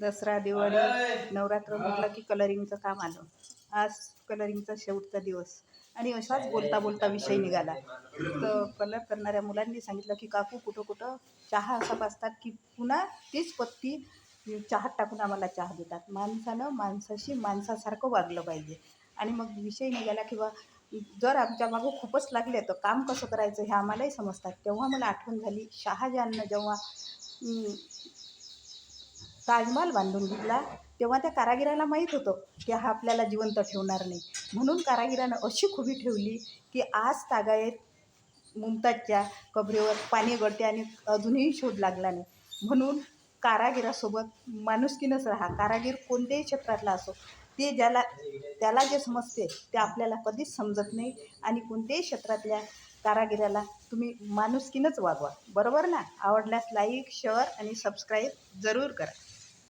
दसरा दिवाळी नवरात्र म्हटलं की कलरिंगचं काम आलं. आज कलरिंगचा शेवटचा दिवस. आणि अशाच बोलता बोलता विषय निघाला. तर कलर करणाऱ्या मुलांनी सांगितलं की काकू कुठं कुठं चहा असा पाजतात की पुन्हा तीच पत्ती चहात टाकून आम्हाला चहा देतात. माणसानं माणसाशी माणसासारखं वागलं पाहिजे. आणि मग विषय निघाला किंवा जर आमच्या मागं खूपच लागले तर काम कसं करायचं हे आम्हालाही समजतात. तेव्हा मला आठवण झाली शहाजहाननं जेव्हा ताजमहाल बांधून घेतला तेव्हा त्या कारागिराला माहीत होतं की हा आपल्याला जिवंत ठेवणार नाही. म्हणून कारागिरानं अशी खुबी ठेवली की आज तागायत मुमताजच्या कबरेवर पाणी गळते आणि अजूनही शोध लागला नाही. म्हणून कारागिरासोबत माणुसकीनंच राहा. कारागीर कोणत्याही क्षेत्रातला असो ते ज्याला त्याला जे समजते ते आपल्याला कधीच समजत नाही आणि कोणत्याही क्षेत्रातल्या कारागिराला तुम्ही माणुसकीनंच वागवा. बरोबर ना? आवडल्यास लाईक शेअर आणि सबस्क्राईब जरूर करा.